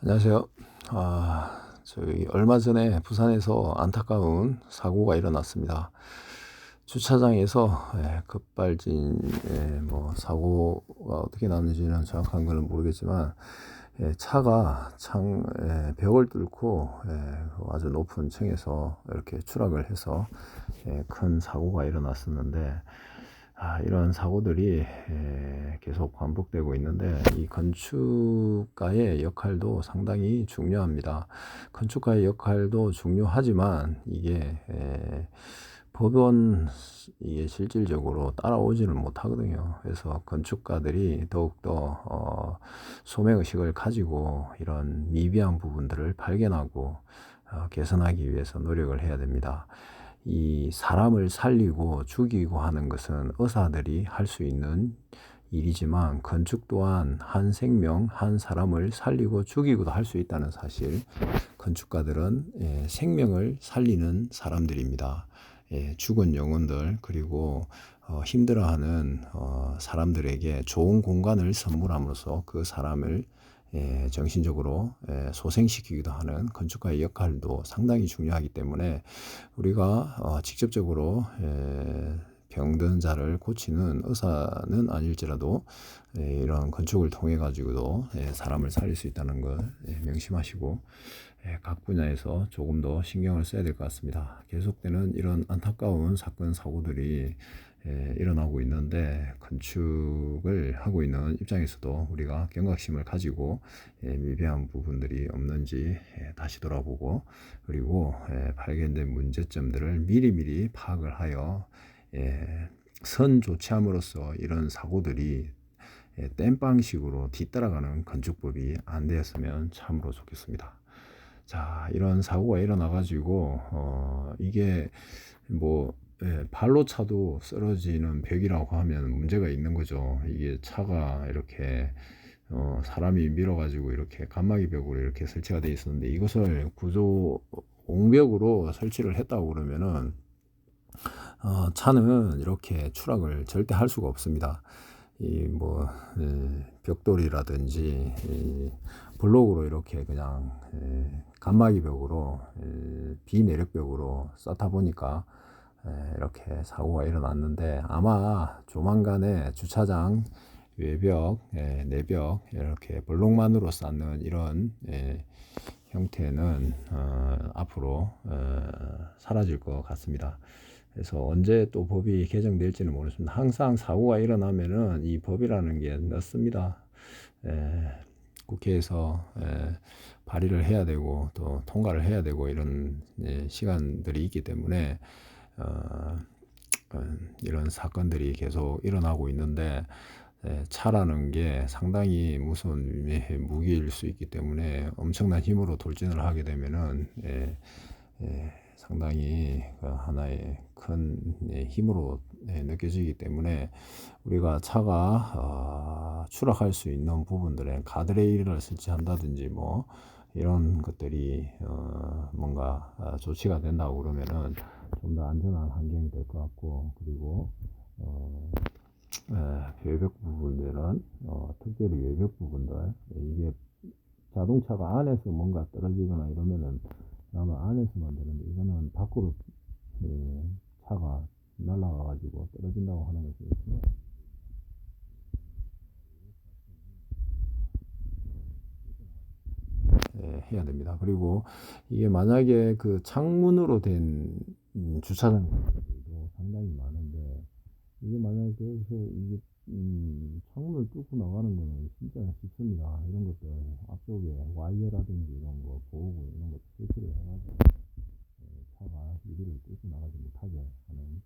안녕하세요. 아, 저희 얼마 전에 부산에서 안타까운 사고가 일어났습니다. 주차장에서 예, 급발진 예, 뭐 사고가 어떻게 났는지는 정확한 거는 모르겠지만 예, 차가 창 예, 벽을 뚫고 예, 아주 높은 층에서 이렇게 추락을 해서 예, 큰 사고가 일어났었는데 아, 이런 사고들이 에, 계속 반복되고 있는데 이 건축가의 역할도 상당히 중요합니다. 건축가의 역할도 중요하지만 이게 에, 법원 이게 실질적으로 따라오지는 못하거든요. 그래서 건축가들이 더욱더 어, 소명의식을 가지고 이런 미비한 부분들을 발견하고 어, 개선하기 위해서 노력을 해야 됩니다. 이 사람을 살리고 죽이고 하는 것은 의사들이 할 수 있는 일이지만 건축 또한 한 생명, 한 사람을 살리고 죽이고도 할 수 있다는 사실. 건축가들은 예, 생명을 살리는 사람들입니다. 예, 죽은 영혼들 그리고 어, 힘들어하는 어, 사람들에게 좋은 공간을 선물함으로써 그 사람을 예, 정신적으로 예, 소생시키기도 하는 건축가의 역할도 상당히 중요하기 때문에 우리가 어, 직접적으로 예, 병든 자를 고치는 의사는 아닐지라도 예, 이런 건축을 통해 가지고도 예, 사람을 살릴 수 있다는 걸 예, 명심하시고 예, 각 분야에서 조금 더 신경을 써야 될 것 같습니다. 계속되는 이런 안타까운 사건 사고들이 예, 일어나고 있는데 건축을 하고 있는 입장에서도 우리가 경각심을 가지고 예, 미비한 부분들이 없는지 예, 다시 돌아보고 그리고 예, 발견된 문제점들을 미리미리 파악을 하여 예, 선 조치함으로써 이런 사고들이 예, 땜빵식으로 뒤따라가는 건축법이 안 되었으면 참으로 좋겠습니다. 자, 이런 사고가 일어나가지고, 어, 이게 뭐, 예, 발로 차도 쓰러지는 벽이라고 하면 문제가 있는 거죠. 이게 차가 이렇게 어, 사람이 밀어가지고 이렇게 간막이 벽으로 이렇게 설치가 되어 있었는데 이것을 구조 옹벽으로 설치를 했다고 그러면은 어, 차는 이렇게 추락을 절대 할 수가 없습니다. 이뭐 벽돌이라든지 이 블록으로 이렇게 그냥 에, 간막이 벽으로 에, 비내력 벽으로 쌓다 보니까 에, 이렇게 사고가 일어났는데 아마 조만간에 주차장 외벽, 에, 내벽 이렇게 블록만으로 쌓는 이런 에, 형태는 어, 앞으로 어, 사라질 것 같습니다. 그래서 언제 또 법이 개정될지는 모르겠습니다. 항상 사고가 일어나면은 이 법이라는 게 늦습니다. 에, 국회에서 에, 발의를 해야 되고 또 통과를 해야 되고 이런 예, 시간들이 있기 때문에 어, 어, 이런 사건들이 계속 일어나고 있는데 에, 차라는 게 상당히 무서운 무기일 수 있기 때문에 엄청난 힘으로 돌진을 하게 되면은 에, 에, 상당히 그 하나의 큰 예, 힘으로 예, 느껴지기 때문에 우리가 차가 어, 추락할 수 있는 부분들에 가드레일을 설치한다든지 뭐 이런 것들이 어, 뭔가 어, 조치가 된다고 그러면은 좀 더 안전한 환경이 될 것 같고 그리고 어, 에, 외벽 부분들은 어, 특별히 외벽 부분들 이게 자동차가 안에서 뭔가 떨어지거나 이러면은 아마 안에서만 되는데 이거는 밖으로 예, 차가 날아가 가지고 떨어진다고 하는 것이 있어요. 예, 해야 됩니다. 그리고 이게 만약에 그 창문으로 된 음, 주차장도 상당히 많은데 이게 만약에 여기서 이게 음, 창문을 뚫고 나가는 거는 진짜 쉽습니다. 이런 것들 앞쪽에 와이어라든지 이런 거 보호구 이런 거 설치를 해가지고 예, 차가 유리를 뚫고 나가지 못하게 하는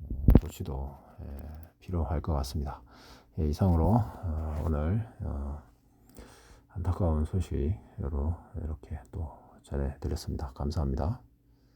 어, 조치도 예, 필요할 것 같습니다. 예, 이상으로 어, 오늘 어, 안타까운 소식으로 이렇게 또 전해드렸습니다. 감사합니다.